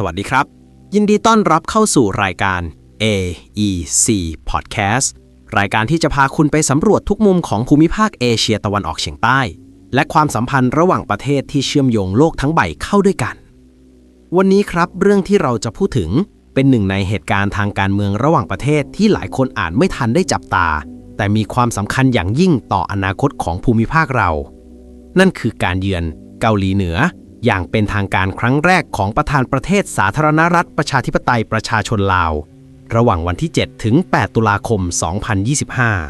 สวัสดีครับ ยินดีต้อนรับเข้าสู่รายการ AEC Podcast รายการที่จะพาคุณไปสำรวจทุกมุมของภูมิภาคเอเชียตะวันออกเฉียงใต้ และความสัมพันธ์ระหว่างประเทศที่เชื่อมโยงโลกทั้งใบเข้าด้วยกัน วันนี้ครับเรื่องที่เราจะพูดถึงเป็นหนึ่งในเหตุการณ์ทางการเมืองระหว่างประเทศที่หลายคนอาจไม่ทันได้จับตา แต่มีความสำคัญอย่างยิ่งต่ออนาคตของภูมิภาคเรา นั่นคือการเยือนเกาหลีเหนือ อย่างเป็นทางการครั้งแรกของประธานประเทศสาธารณรัฐประชาธิปไตยประชาชนลาว ระหว่างวันที่ 7 ถึง 8 ตุลาคม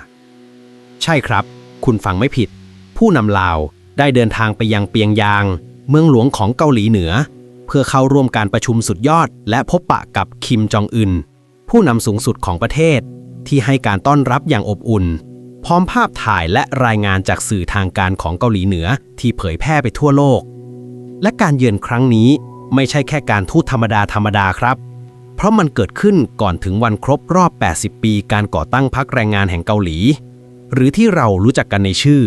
2025 ใช่ครับ คุณฟังไม่ผิด ผู้นำลาวได้เดินทางไปยังเปียงยาง เมืองหลวงของเกาหลีเหนือ เพื่อเข้าร่วมการประชุมสุดยอด และพบปะกับคิมจองอึน ผู้นำสูงสุดของประเทศ ที่ให้การต้อนรับอย่างอบอุ่น พร้อมภาพถ่ายและรายงานจากสื่อทางการของเกาหลีเหนือที่เผยแพร่ไปทั่วโลก และการเยือนครั้งนี้ไม่ใช่แค่การทูตธรรมดาธรรมดาครับ เพราะมันเกิดขึ้นก่อนถึงวันครบรอบ 80 ปีการก่อตั้งพรรคแรงงานแห่งเกาหลี หรือที่เรารู้จักกันในชื่อ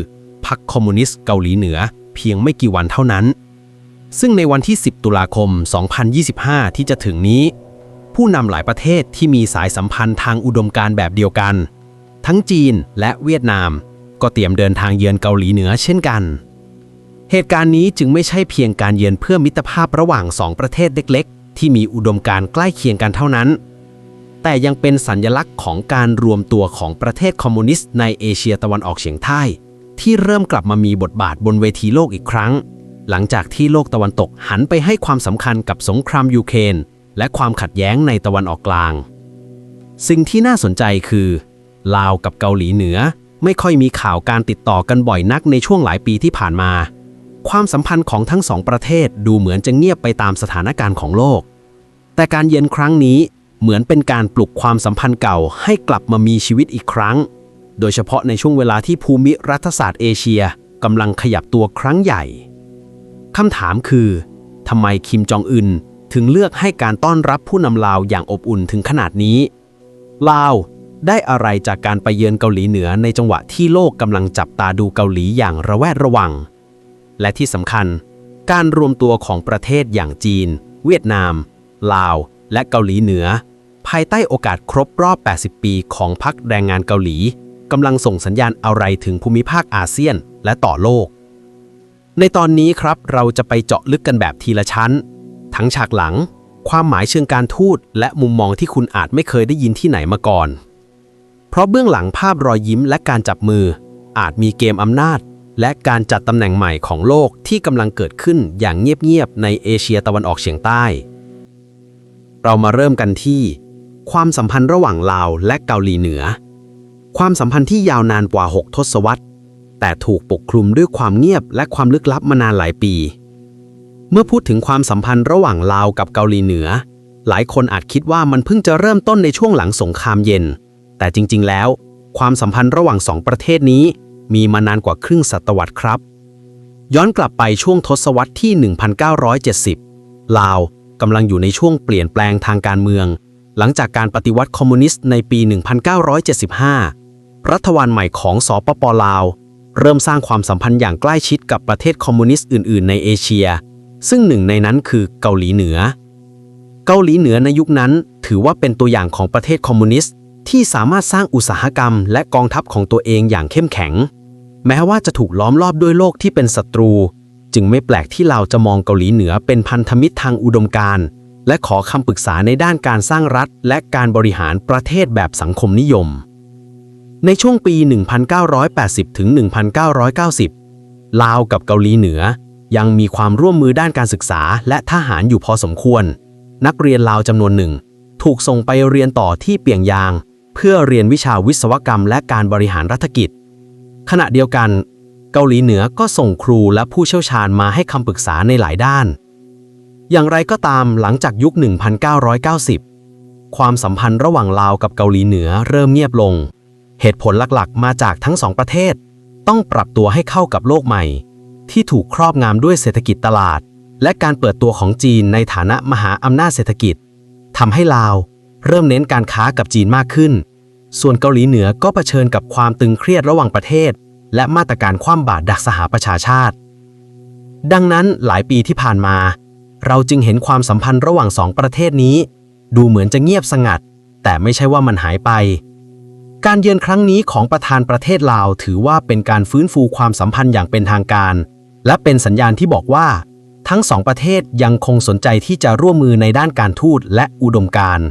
พรรคคอมมิวนิสต์เกาหลีเหนือ เพียงไม่กี่วันเท่านั้น ซึ่งในวันที่ 10 ตุลาคม 2025 ที่จะถึงนี้ ผู้นำหลายประเทศที่มีสายสัมพันธ์ทางอุดมการแบบเดียวกัน ทั้งจีนและเวียดนาม ก็เตรียมเดินทางเยือนเกาหลีเหนือเช่นกัน เหตุการณ์นี้จึงไม่ใช่เพียงการเยือนเพื่อมิตรภาพระหว่างสองประเทศเล็กๆ ที่มีอุดมการณ์ใกล้เคียงกันเท่านั้น แต่ยังเป็นสัญลักษณ์ของการรวมตัวของประเทศคอมมิวนิสต์ในเอเชียตะวันออกเฉียงใต้ ที่เริ่มกลับมามีบทบาทบนเวทีโลกอีกครั้ง หลังจากที่โลกตะวันตกหันไปให้ความสำคัญกับสงครามยูเครนและความขัดแย้งในตะวันออกกลาง สิ่งที่น่าสนใจคือ ลาวกับเกาหลีเหนือไม่ค่อยมีข่าวการติดต่อกันบ่อยนักในช่วงหลายปีที่ผ่านมา ความสัมพันธ์ของทั้งสองประเทศดูเหมือนจะเงียบไปตามสถานการณ์ของโลก แต่การเยือนครั้งนี้เหมือนเป็นการปลุกความสัมพันธ์เก่าให้กลับมามีชีวิตอีกครั้ง โดยเฉพาะในช่วงเวลาที่ภูมิรัฐศาสตร์เอเชียกำลังขยับตัวครั้งใหญ่ คำถามคือทำไมคิมจองอึนถึงเลือกให้การต้อนรับผู้นำลาวอย่างอบอุ่นถึงขนาดนี้ ลาวได้อะไรจากการไปเยือนเกาหลีเหนือในจังหวะที่โลกกำลังจับตาดูเกาหลีอย่างระแวดระวัง และที่สำคัญ การรวมตัวของประเทศอย่างจีน เวียดนาม ลาว และเกาหลีเหนือ ภายใต้โอกาสครบรอบ 80 ปีของพรรคแรงงานเกาหลีกำลังส่งสัญญาณอะไรถึงภูมิภาคอาเซียนและต่อโลก ในตอนนี้ครับเราจะไปเจาะลึกกันแบบทีละชั้น ทั้งฉากหลัง ความหมายเชิงการทูตและมุมมองที่คุณอาจไม่เคยได้ยินที่ไหนมาก่อน เพราะเบื้องหลังภาพรอยยิ้มและการจับมือ อาจมีเกมอำนาจ และการจัดตำแหน่งใหม่ของโลกที่กำลังเกิดขึ้นอย่างเงียบๆในเอเชียตะวันออกเฉียงใต้ เรามาเริ่มกันที่ ความสัมพันธ์ระหว่างลาวและเกาหลีเหนือ ความสัมพันธ์ที่ยาวนานกว่า 6 ทศวรรษ แต่ถูกปกคลุมด้วยความเงียบและความลึกลับมานานหลายปี เมื่อพูดถึงความสัมพันธ์ระหว่างลาวกับเกาหลีเหนือ หลายคนอาจคิดว่ามันเพิ่งจะเริ่มต้นในช่วงหลังสงครามเย็น แต่จริง ๆ แล้ว ความสัมพันธ์ระหว่างสองประเทศนี้ มีมานานกว่าครึ่งศตวรรษครับ ย้อนกลับไปช่วงทศวรรษที่ 1970 ลาวกำลังอยู่ในช่วงเปลี่ยนแปลงทางการเมือง หลังจากการปฏิวัติคอมมิวนิสต์ในปี 1975 รัฐบาลใหม่ของสปปลาว เริ่มสร้างความสัมพันธ์อย่างใกล้ชิดกับประเทศคอมมิวนิสต์อื่น ๆ ในเอเชีย ซึ่งหนึ่งในนั้นคือเกาหลีเหนือ เกาหลีเหนือในยุคนั้นถือว่าเป็นตัวอย่างของประเทศคอมมิวนิสต์ที่สามารถสร้างอุตสาหกรรมและกองทัพของตัวเองอย่างเข้มแข็ง แม้ว่าจะถูกล้อมรอบด้วยโลกที่เป็นศัตรู จึงไม่แปลกที่เราจะมองเกาหลีเหนือเป็นพันธมิตรทางอุดมการณ์และขอคำปรึกษาในด้านการสร้างรัฐ และการบริหารประเทศแบบสังคมนิยม ในช่วงปี 1980 ถึง 1990 ลาวกับเกาหลีเหนือ ยังมีความร่วมมือด้านการศึกษาและทหารอยู่พอสมควร นักเรียนลาวจำนวนหนึ่ง ถูกส่งไปเรียนต่อที่เปียงยาง เพื่อเรียนวิชาวิศวกรรมและการบริหารรัฐกิจ ขณะเดียวกัน เกาหลีเหนือก็ส่งครูและผู้เชี่ยวชาญมาให้คำปรึกษาในหลายด้าน อย่างไรก็ตามหลังจากยุค 1990 ความสัมพันธ์ระหว่างลาวกับเกาหลีเหนือเริ่มเงียบลง เหตุผลหลักๆ มาจากทั้งสองประเทศ ต้องปรับตัวให้เข้ากับโลกใหม่ ที่ถูกครอบงำด้วยเศรษฐกิจตลาด และการเปิดตัวของจีนในฐานะมหาอำนาจเศรษฐกิจทำให้ลาว เริ่มเน้นการค้ากับจีนมากขึ้น ส่วนเกาหลีเหนือก็เผชิญกับความตึงเครียดระหว่างประเทศ และมาตรการคว่ำบาตรดักสหประชาชาติ ดังนั้นหลายปีที่ผ่านมา เราจึงเห็นความสัมพันธ์ระหว่างสองประเทศนี้ ดูเหมือนจะเงียบสงัด แต่ไม่ใช่ว่ามันหายไป การเยือนครั้งนี้ของประธานประเทศลาวถือว่าเป็นการฟื้นฟูความสัมพันธ์อย่างเป็นทางการ และเป็นสัญญาณที่บอกว่า ทั้งสองประเทศยังคงสนใจที่จะร่วมมือในด้านการทูตและอุดมการณ์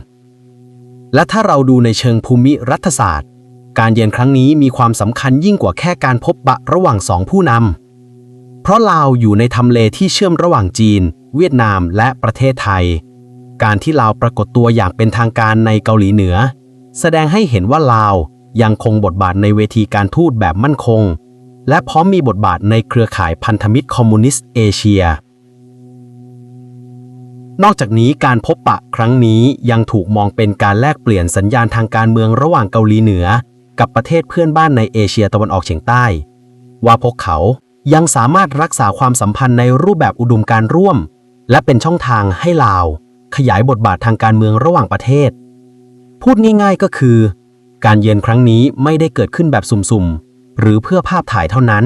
และถ้าเราดูในเชิงภูมิรัฐศาสตร์ การเยือนครั้งนี้มีความสำคัญยิ่งกว่าแค่การพบปะระหว่างสองผู้นำ เพราะลาวอยู่ในทำเลที่เชื่อมระหว่างจีน เวียดนามและประเทศไทย การที่ลาวปรากฏตัวอย่างเป็นทางการในเกาหลีเหนือ แสดงให้เห็นว่าลาวยังคงบทบาทในเวทีการทูตแบบมั่นคง และพร้อมมีบทบาทในเครือข่ายพันธมิตรคอมมิวนิสต์เอเชีย นอกจากนี้การพบปะครั้งนี้ยังถูกมองเป็นการแลกเปลี่ยนสัญญาณทางการเมืองระหว่างเกาหลีเหนือ กับประเทศเพื่อนบ้านในเอเชียตะวันออกเฉียงใต้ ว่าพวกเขายังสามารถรักษาความสัมพันธ์ในรูปแบบอุดมการร่วม และเป็นช่องทางให้ลาว ขยายบทบาททางการเมืองระหว่างประเทศ พูดง่ายๆก็คือ การเยือนครั้งนี้ไม่ได้เกิดขึ้นแบบสุ่มๆหรือเพื่อภาพถ่ายเท่านั้น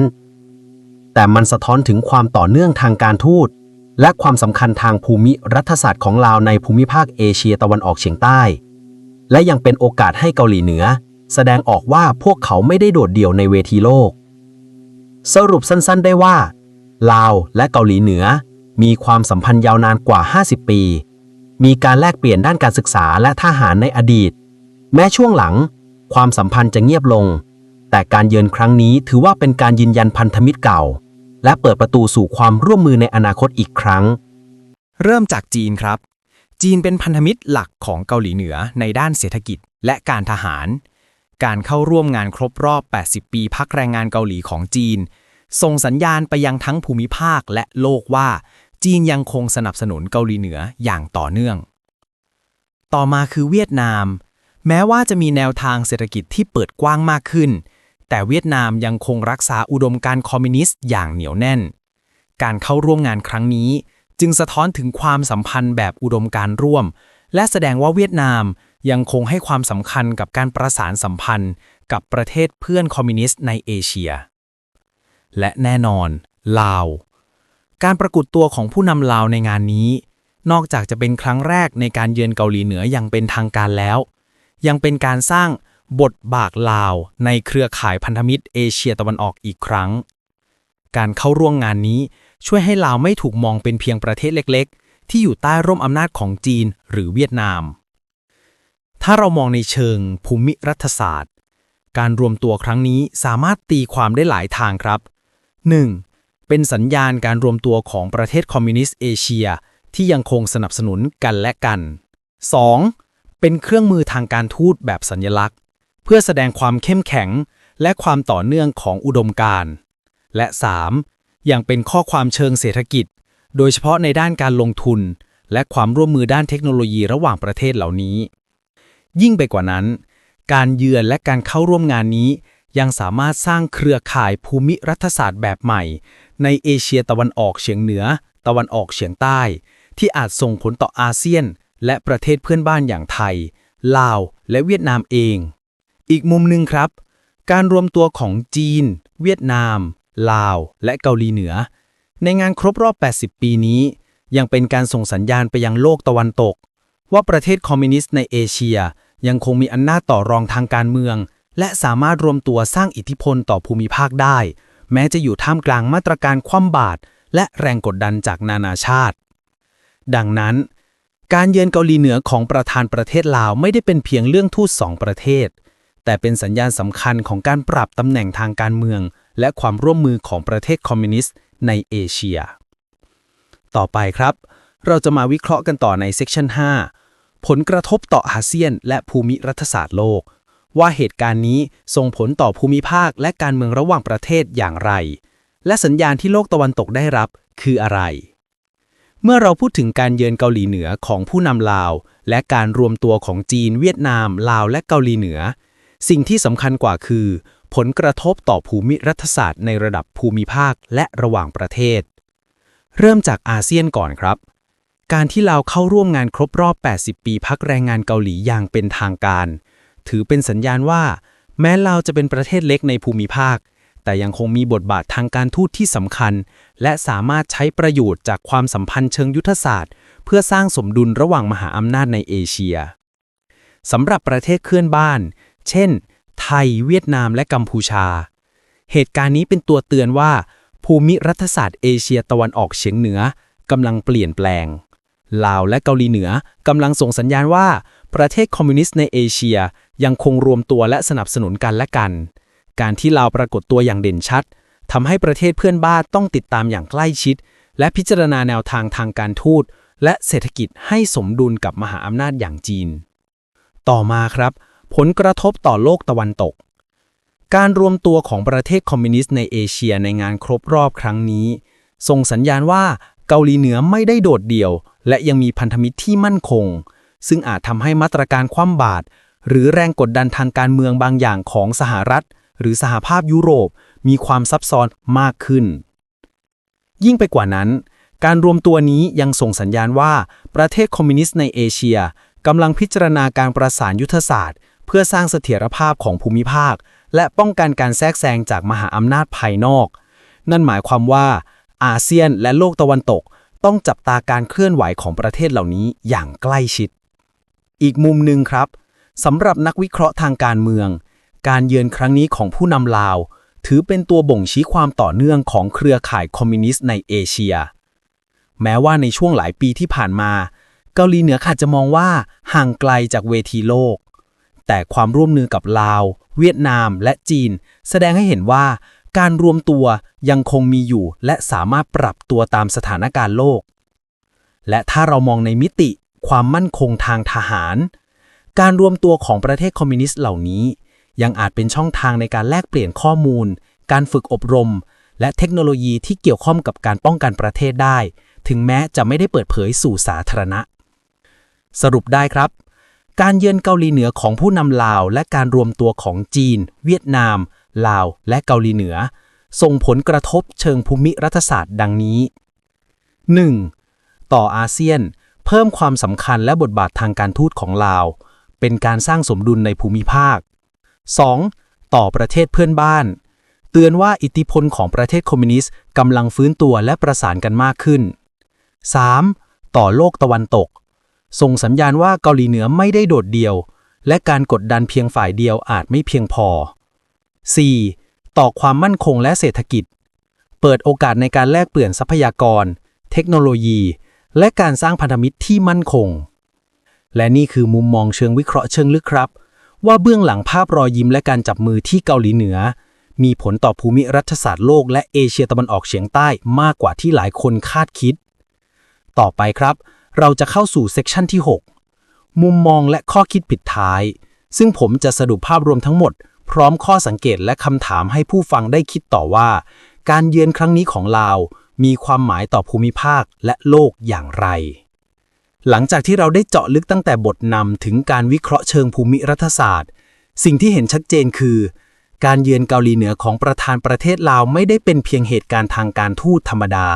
แต่มันสะท้อนถึงความต่อเนื่องทางการทูต และความสำคัญทางภูมิรัฐศาสตร์ของลาวในภูมิภาคเอเชียตะวันออกเฉียงใต้ และยังเป็นโอกาสให้เกาหลีเหนือ แสดงออกว่าพวกเขาไม่ได้โดดเดี่ยวในเวทีโลก สรุปสั้นๆได้ว่า ลาวและเกาหลีเหนือ มีความสัมพันธ์ยาวนานกว่า 50 ปี มีการแลกเปลี่ยนด้านการศึกษาและทหารในอดีต แม้ช่วงหลัง ความสัมพันธ์จะเงียบลง แต่การเยือนครั้งนี้ถือว่าเป็นการยืนยันพันธมิตรเก่า และเปิดประตูสู่ความร่วมมือในอนาคตอีกครั้ง เริ่มจากจีนครับ จีนเป็นพันธมิตรหลักของเกาหลีเหนือในด้านเศรษฐกิจและการทหาร การเข้าร่วมงานครบรอบ 80 ปีพักแรงงานเกาหลีของจีน ส่งสัญญาณไปยังทั้งภูมิภาคและโลกว่า จีนยังคงสนับสนุนเกาหลีเหนืออย่างต่อเนื่อง ต่อมาคือเวียดนาม แม้ว่าจะมีแนวทางเศรษฐกิจที่เปิดกว้างมากขึ้น แต่เวียดนามยังคงรักษาอุดมการคอมมิวนิสต์อย่างเหนียวแน่น การเข้าร่วมงานครั้งนี้ จึงสะท้อนถึงความสัมพันธ์แบบอุดมการร่วม และแสดงว่าเวียดนามยังคงให้ความสำคัญกับการประสานสัมพันธ์กับประเทศเพื่อนคอมมิวนิสต์ในเอเชีย และแน่นอน ลาว การปรากฏตัวของผู้นำลาวในงานนี้ นอกจากจะเป็นครั้งแรกในการเยือนเกาหลีเหนืออย่างเป็นทางการแล้ว ยังเป็นการสร้าง บทบาทลาวในเครือข่ายพันธมิตรเอเชียตะวันออกอีกครั้ง การเข้าร่วมงานนี้ช่วยให้ลาวไม่ถูกมองเป็นเพียงประเทศเล็ก ๆ ที่อยู่ใต้ร่มอำนาจของจีนหรือเวียดนาม ถ้าเรามองในเชิงภูมิรัฐศาสตร์ การรวมตัวครั้งนี้สามารถตีความได้หลายทางครับ 1. เป็นสัญญาณการรวมตัวของประเทศคอมมิวนิสต์เอเชีย ที่ยังคงสนับสนุนกันและกัน 2. เป็นเครื่องมือทางการทูตแบบสัญลักษณ์ เพื่อแสดงความเข้มแข็งและความต่อเนื่องของอุดมการณ์ และ 3. ยังเป็นข้อความเชิงเศรษฐกิจ โดยเฉพาะในด้านการลงทุน และความร่วมมือด้านเทคโนโลยีระหว่างประเทศเหล่านี้ ยิ่งไปกว่านั้น การเยือนและการเข้าร่วมงานนี้ ยังสามารถสร้างเครือข่ายภูมิรัฐศาสตร์แบบใหม่ ในเอเชียตะวันออกเฉียงเหนือ ตะวันออกเฉียงใต้ ที่อาจส่งผลต่ออาเซียน และประเทศเพื่อนบ้านอย่างไทย ลาว และเวียดนามเอง อีกมุมหนึ่งครับ การรวมตัวของจีน เวียดนาม ลาว และเกาหลีเหนือ ในงานครบรอบ 80 ปีนี้ ยังเป็นการส่งสัญญาณไปยังโลกตะวันตก ว่าประเทศคอมมิวนิสต์ในเอเชีย ยังคงมีอำนาจต่อรองทางการเมือง และสามารถรวมตัวสร้างอิทธิพลต่อภูมิภาคได้ แม้จะอยู่ท่ามกลางมาตรการคว่ำบาตรและแรงกดดันจากนานาชาติ ดังนั้นการเยือนเกาหลีเหนือของประธานประเทศลาวไม่ได้เป็นเพียงเรื่องทูตสองประเทศ แต่เป็นสัญญาณสำคัญของการปรับตำแหน่งทางการเมือง และความร่วมมือของประเทศคอมมิวนิสต์ในเอเชีย ต่อไปครับ เราจะมาวิเคราะห์กันต่อในเซกชัน5 ผลกระทบต่ออาเซียน และภูมิรัฐศาสตร์โลก ว่าเหตุการณ์นี้ส่งผลต่อภูมิภาคและการเมืองระหว่างประเทศอย่างไร และสัญญาณที่โลกตะวันตกได้รับคืออะไรเมื่อเราพูดถึงการเยือนเกาหลีเหนือของผู้นำลาว และการรวมตัวของจีน เวียดนาม ลาวและเกาหลีเหนือ สิ่งที่สำคัญกว่าคือ ผลกระทบต่อภูมิรัฐศาสตร์ในระดับภูมิภาคและระหว่างประเทศ เริ่มจากอาเซียนก่อนครับ การที่ลาวเข้าร่วมงานครบรอบ 80 ปีพักแรงงานเกาหลีอย่างเป็นทางการ ถือเป็นสัญญาณว่า แม้ลาวจะเป็นประเทศเล็กในภูมิภาค แต่ยังคงมีบทบาททางการทูตที่สำคัญ และสามารถใช้ประโยชน์จากความสัมพันธ์เชิงยุทธศาสตร์ เพื่อสร้างสมดุลระหว่างมหาอำนาจในเอเชียสำหรับประเทศเพื่อนบ้าน เช่น ไทย เวียดนามและกัมพูชา เหตุการณ์นี้เป็นตัวเตือนว่า ภูมิรัฐศาสตร์เอเชียตะวันออกเฉียงเหนือกำลังเปลี่ยนแปลง ลาวและเกาหลีเหนือกำลังส่งสัญญาณว่า ประเทศคอมมิวนิสต์ในเอเชียยังคงรวมตัวและสนับสนุนกันและกัน การที่ลาวปรากฏตัวอย่างเด่นชัดทำให้ประเทศเพื่อนบ้านต้องติดตามอย่างใกล้ชิด และพิจารณาแนวทางทางการทูตและเศรษฐกิจให้สมดุลกับมหาอำนาจอย่างจีน ต่อมาครับ ผลกระทบต่อโลกตะวันตก การรวมตัวของประเทศคอมมิวนิสต์ในเอเชียในงานครบรอบครั้งนี้ ส่งสัญญาณว่าเกาหลีเหนือไม่ได้โดดเดี่ยว และยังมีพันธมิตรที่มั่นคง ซึ่งอาจทำให้มาตรการคว่ำบาตรหรือแรงกดดันทางการเมืองบางอย่างของสหรัฐ หรือสหภาพยุโรปมีความซับซ้อนมากขึ้น ยิ่งไปกว่านั้น การรวมตัวนี้ยังส่งสัญญาณว่าประเทศคอมมิวนิสต์ในเอเชียกำลังพิจารณาการประสานยุทธศาสตร์ เพื่อสร้างเสถียรภาพของภูมิภาค และป้องกันการแทรกแซงจากมหาอำนาจภายนอก นั่นหมายความว่าอาเซียนและโลกตะวันตก ต้องจับตาการเคลื่อนไหวของประเทศเหล่านี้อย่างใกล้ชิด อีกมุมหนึ่งครับสำหรับนักวิเคราะห์ทางการเมือง การเยือนครั้งนี้ของผู้นำลาว ถือเป็นตัวบ่งชี้ความต่อเนื่องของเครือข่ายคอมมิวนิสต์ในเอเชีย แม้ว่าในช่วงหลายปีที่ผ่านมา เกาหลีเหนืออาจจะมองว่าห่างไกลจากเวทีโลก แต่ความร่วมมือกับลาว เวียดนาม และจีน แสดงให้เห็นว่า การรวมตัวยังคงมีอยู่ และสามารถปรับตัวตามสถานการณ์โลก และถ้าเรามองในมิติ ความมั่นคงทางทหาร การรวมตัวของประเทศคอมมิวนิสต์เหล่านี้ ยังอาจเป็นช่องทางในการแลกเปลี่ยนข้อมูล การฝึกอบรม และเทคโนโลยีที่เกี่ยวข้องกับการป้องกันประเทศได้ ถึงแม้จะไม่ได้เปิดเผยสู่สาธารณะ สรุปได้ครับ การเยือนเกาหลีเหนือของผู้นำลาว และการรวมตัวของจีน เวียดนาม ลาว และเกาหลีเหนือ ส่งผลกระทบเชิงภูมิรัฐศาสตร์ดังนี้ 1. ต่ออาเซียน เพิ่มความสำคัญและบทบาททางการทูตของลาว เป็นการสร้างสมดุลในภูมิภาค 2. ต่อประเทศเพื่อนบ้าน เตือนว่าอิทธิพลของประเทศคอมมิวนิสต์กำลังฟื้นตัวและประสานกันมากขึ้น 3. ต่อโลกตะวันตก ส่งสัญญาณว่าเกาหลีเหนือไม่ได้โดดเดี่ยว และการกดดันเพียงฝ่ายเดียวอาจไม่เพียงพอ 4. ต่อความมั่นคงและเศรษฐกิจ เปิดโอกาสในการแลกเปลี่ยนทรัพยากร เทคโนโลยี และการสร้างพันธมิตรที่มั่นคง และนี่คือมุมมองเชิงวิเคราะห์เชิงลึกครับ ว่าเบื้องหลังภาพรอยยิ้มและการจับมือที่เกาหลีเหนือ มีผลต่อภูมิรัฐศาสตร์โลกและเอเชียตะวันออกเฉียงใต้มากกว่าที่หลายคนคาดคิด ต่อไปครับ เราจะเข้าสู่เซกชันที่ 6 มุมมองและข้อคิดปิดท้าย ซึ่งผมจะสรุปภาพรวมทั้งหมด พร้อมข้อสังเกตและคำถามให้ผู้ฟังได้คิดต่อว่า การเยือนครั้งนี้ของลาว มีความหมายต่อภูมิภาคและโลกอย่างไร หลังจากที่เราได้เจาะลึกตั้งแต่บทนำถึงการวิเคราะห์เชิงภูมิรัฐศาสตร์ สิ่งที่เห็นชัดเจนคือ การเยือนเกาหลีเหนือของประธานประเทศลาวไม่ได้เป็นเพียงเหตุการณ์ทางการทูตธรรมดา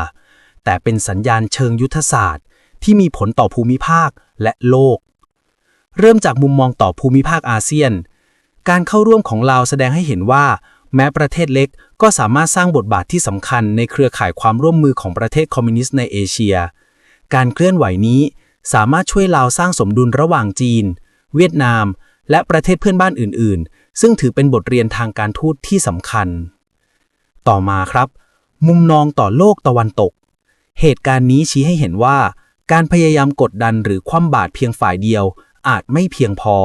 แต่เป็นสัญญาณเชิงยุทธศาสตร์ ที่มีผลต่อภูมิภาคและโลก เริ่มจากมุมมองต่อภูมิภาคอาเซียน การเข้าร่วมของลาแสดงให้เห็นว่า แม้ประเทศเล็กก็สามารถสร้างบทบาทที่สำคัญในเครือข่ายความร่วมมือของประเทศคอมมิวนิสต์ในเอเชีย การเคลื่อนไหวนี้สามารถช่วยลาวสร้างสมดุลระหว่างจีน เวียดนาม และประเทศเพื่อนบ้านอื่น ๆ ซึ่งถือเป็นบทเรียนทางการทูตที่สำคัญ ต่อมาครับ มุมมองต่อโลกตะวันตก เหตุการณ์นี้ชี้ให้เห็นว่า การพยายามกดดันหรือคว่ำบาตรเพียงฝ่ายเดียว อาจไม่เพียงพอ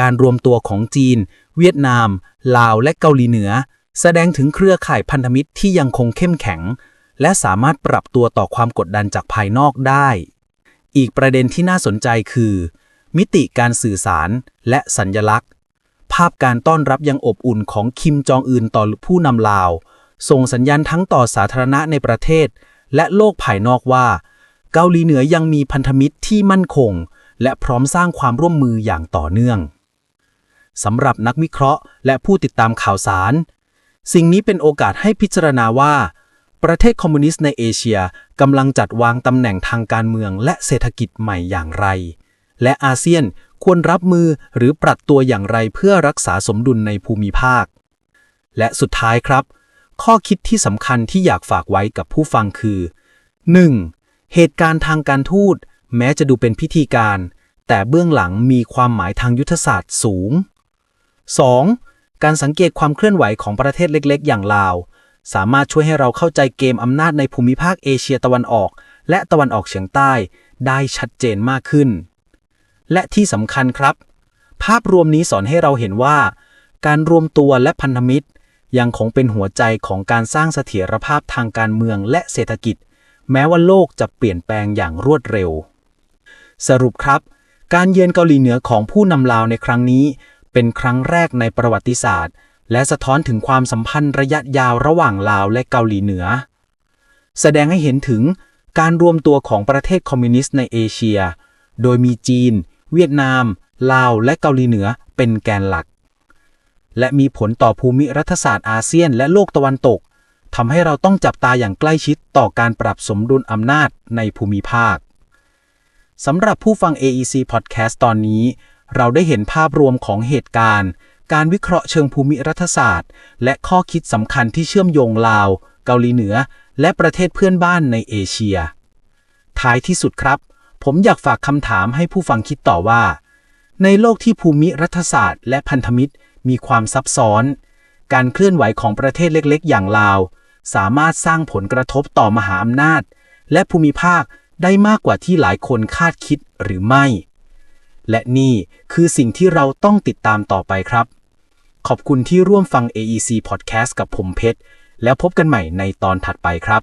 การรวมตัวของจีน เวียดนาม ลาวและเกาหลีเหนือ แสดงถึงเครือข่ายพันธมิตรที่ยังคงเข้มแข็ง และสามารถปรับตัวต่อความกดดันจากภายนอกได้ อีกประเด็นที่น่าสนใจคือ มิติการสื่อสารและสัญญลักษณ์ ภาพการต้อนรับยังอบอุ่นของคิมจองอึนต่อผู้นำลาว ส่งสัญญาณทั้งต่อสาธารณะในประเทศ และโลกภายนอกว่า เกาหลีเหนือยังมีพันธมิตรที่มั่นคง และพร้อมสร้างความร่วมมืออย่างต่อเนื่องสำหรับนักวิเคราะห์ และผู้ติดตามข่าวสาร สิ่งนี้เป็นโอกาสให้พิจารณาว่า ประเทศคอมมิวนิสต์ในเอเชียกำลังจัดวางตำแหน่งทางการเมืองและเศรษฐกิจใหม่อย่างไร และอาเซียนควรรับมือหรือปรับตัวอย่างไรเพื่อรักษาสมดุลในภูมิภาค และสุดท้ายครับ ข้อคิดที่สำคัญที่อยากฝากไว้กับผู้ฟังคือ 1. เหตุการณ์ทางการทูตแม้จะดูเป็นพิธีการ แต่เบื้องหลังมีความหมายทางยุทธศาสตร์สูง 2. การสังเกตความเคลื่อนไหวของประเทศเล็กๆ อย่างลาว สามารถช่วยให้เราเข้าใจเกมอำนาจในภูมิภาคเอเชียตะวันออก และตะวันออกเฉียงใต้ได้ชัดเจนมากขึ้น และที่สำคัญครับ ภาพรวมนี้สอนให้เราเห็นว่า การรวมตัวและพันธมิตร ยังคงเป็นหัวใจของการสร้างเสถียรภาพทางการเมืองและเศรษฐกิจ แม้ว่าโลกจะเปลี่ยนแปลงอย่างรวดเร็ว สรุปครับ การเยือนเกาหลีเหนือของผู้นำลาวในครั้งนี้ เป็นครั้งแรกในประวัติศาสตร์ และสะท้อนถึงความสัมพันธ์ระยะยาวระหว่างลาวและเกาหลีเหนือ แสดงให้เห็นถึงการรวมตัวของประเทศคอมมิวนิสต์ในเอเชีย โดยมีจีน เวียดนาม ลาว และเกาหลีเหนือเป็นแกนหลัก และมีผลต่อภูมิรัฐศาสตร์อาเซียนและโลกตะวันตก ทำให้เราต้องจับตาอย่างใกล้ชิดต่อการปรับสมดุลอำนาจในภูมิภาคสำหรับผู้ฟัง AEC Podcast ตอนนี้ เราได้เห็นภาพรวมของเหตุการณ์ การวิเคราะห์เชิงภูมิรัฐศาสตร์ และข้อคิดสำคัญที่เชื่อมโยงลาว เกาหลีเหนือ และประเทศเพื่อนบ้านในเอเชีย ท้ายที่สุดครับ ผมอยากฝากคำถามให้ผู้ฟังคิดต่อว่า ในโลกที่ภูมิรัฐศาสตร์ และพันธมิตรมีความซับซ้อน การเคลื่อนไหวของประเทศเล็ก ๆ อย่างลาว สามารถสร้างผลกระทบต่อมหาอำนาจ และภูมิภาคได้มากกว่าที่หลายคนคาดคิดหรือไม่ และนี่คือสิ่งที่เราต้องติดตามต่อไปครับ ขอบคุณที่ร่วมฟัง AEC Podcast กับผมเพชร แล้วพบกันใหม่ในตอนถัดไปครับ